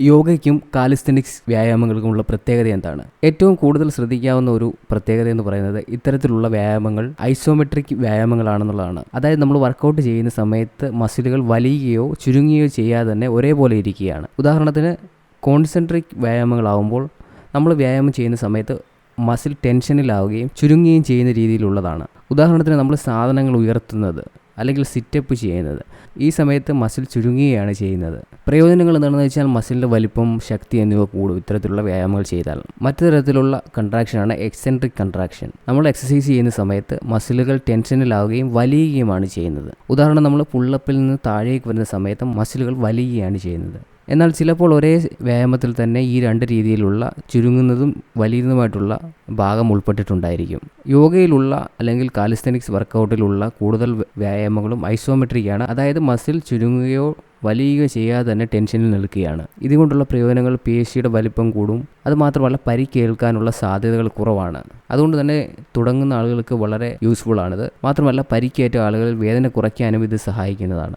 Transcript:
യോഗയ്ക്കും calisthenics വ്യായാമങ്ങൾക്കുമുള്ള പ്രത്യേകത എന്താണ്? ഏറ്റവും കൂടുതൽ ശ്രദ്ധിക്കാവുന്ന ഒരു പ്രത്യേകത എന്ന് പറയുന്നത് ഇത്തരത്തിലുള്ള വ്യായാമങ്ങൾ ഐസോമെട്രിക് വ്യായാമങ്ങളാണെന്നുള്ളതാണ്. അതായത് നമ്മൾ വർക്കൗട്ട് ചെയ്യുന്ന സമയത്ത് മസിലുകൾ വലിയുകയോ ചുരുങ്ങുകയോ ചെയ്യാതെ തന്നെ ഒരേപോലെ ഇരിക്കുകയാണ്. ഉദാഹരണത്തിന് കോൺസെൻട്രിക് വ്യായാമങ്ങളാവുമ്പോൾ നമ്മൾ വ്യായാമം ചെയ്യുന്ന സമയത്ത് മസിൽ ടെൻഷനിലാവുകയും ചുരുങ്ങുകയും ചെയ്യുന്ന രീതിയിലുള്ളതാണ്. ഉദാഹരണത്തിന് നമ്മൾ സാധനങ്ങൾ ഉയർത്തുന്നത്. അല്ലെങ്കിൽ സിറ്റപ്പ് ചെയ്യുന്നത്. ഈ സമയത്ത് മസിൽ ചുരുങ്ങുകയാണ് ചെയ്യുന്നത്. പ്രയോജനങ്ങൾ എന്താണെന്ന് വെച്ചാൽ മസിലിന്റെ വലിപ്പം ശക്തി എന്നിവ കൂടും. ഇത്തരത്തിലുള്ള വ്യായാമങ്ങൾ ചെയ്താൽ. മറ്റു തരത്തിലുള്ള കൺട്രാക്ഷനാണ് എക്സെൻട്രിക് കൺട്രാക്ഷൻ നമ്മൾ എക്സസൈസ് ചെയ്യുന്ന സമയത്ത് മസിലുകൾ ടെൻഷനിലാവുകയും വലിയുകയുമാണ് ചെയ്യുന്നത്. ഉദാഹരണം നമ്മൾ പുള്ളപ്പിൽ നിന്ന് താഴേക്ക് വരുന്ന സമയത്ത് മസിലുകൾ വലിയുകയാണ് ചെയ്യുന്നത്. എന്നാൽ ചിലപ്പോൾ ഒരേ വ്യായാമത്തിൽ തന്നെ ഈ രണ്ട് രീതിയിലുള്ള ചുരുങ്ങുന്നതും വലിയുന്നതുമായിട്ടുള്ള ഭാഗം ഉൾപ്പെട്ടിട്ടുണ്ടായിരിക്കും. യോഗയിലുള്ള അല്ലെങ്കിൽ കാലിസ്തനിക്സ് വർക്കൗട്ടിലുള്ള കൂടുതൽ വ്യായാമങ്ങളും ഐസോമെട്രിക്കാണ്. അതായത് മസിൽ ചുരുങ്ങുകയോ വലിയുകയോ ചെയ്യാതെ തന്നെ ടെൻഷനിൽ നിൽക്കുകയാണ്. ഇതുകൊണ്ടുള്ള പ്രയോജനങ്ങൾ പേശിയുടെ വലിപ്പം കൂടും. അതുമാത്രമല്ല പരിക്കേൽക്കാനുള്ള സാധ്യതകൾ കുറവാണ്. അതുകൊണ്ട് തന്നെ തുടങ്ങുന്ന ആളുകൾക്ക് വളരെ യൂസ്ഫുൾ ആണിത്. മാത്രമല്ല പരിക്കേറ്റ ആളുകൾ വേദന കുറയ്ക്കാനും ഇത് സഹായിക്കുന്നതാണ്.